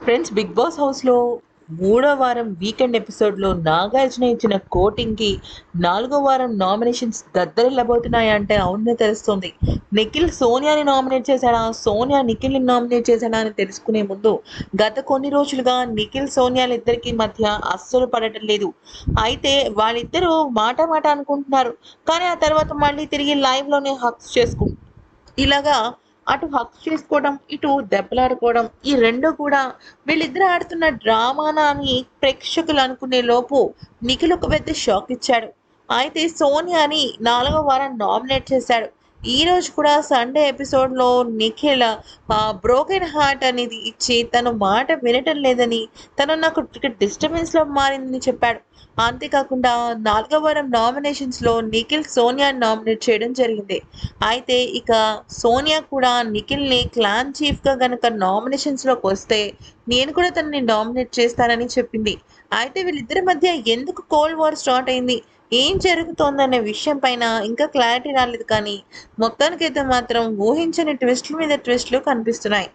Friends big boss హౌస్లో మూడో వారం వీకెండ్ ఎపిసోడ్లో నాగార్జున ఇచ్చిన కోటింగ్కి నాలుగో వారం నామినేషన్స్ దద్దరిల్లబోతున్నాయి అంటే అవునే తెలుస్తుంది. నిఖిల్ సోనియాని నామినేట్ చేశాడా? సోనియా నిఖిల్ని నామినేట్ చేశాడా అని తెలుసుకునే ముందు గత కొన్ని రోజులుగా నిఖిల్ సోనియాల ఇద్దరికి మధ్య అస్సలు పడటం లేదు. అయితే వాళ్ళిద్దరూ మాట మాట అనుకుంటున్నారు. కానీ ఆ తర్వాత మళ్ళీ తిరిగి లైవ్లోనే హక్స్ చేసుకుంటారు ఇలాగా అటు హక్స్ చేసుకోవడం ఇటు దెబ్బలాడుకోవడం ఈ రెండు కూడా వీళ్ళిద్దరు ఆడుతున్న డ్రామానా అని ప్రేక్షకులు అనుకునే లోపు నిఖిల్ ఒక పెద్ద షాక్ ఇచ్చాడు. అయితే సోనియాని నాలుగో వారం నామినేట్ చేశాడు. ఈ రోజు కూడా సండే ఎపిసోడ్లో నిఖిల్ బ్రోకెన్ హార్ట్ అనేది ఇచ్చి తను మాట వినటం లేదని తను నాకు డిస్టర్బెన్స్లో మారిందని చెప్పాడు. అంతేకాకుండా నాలుగో వారం నామినేషన్స్లో నిఖిల్ సోనియాని నామినేట్ చేయడం జరిగింది. అయితే ఇక సోనియా కూడా నిఖిల్ని క్లాన్ చీఫ్గా గనక నామినేషన్స్లోకి వస్తే నేను కూడా తనని నామినేట్ చేస్తానని చెప్పింది. అయితే వీళ్ళిద్దరి మధ్య ఎందుకు కోల్డ్ వార్ స్టార్ట్ అయింది? ఏం జరుగుతోందనే విషయం పైన ఇంకా క్లారిటీ రాలేదు కానీ మొత్తానికైతే మాత్రం ఊహించని ట్విస్ట్ల మీద ట్విస్ట్లు కనిపిస్తున్నాయి.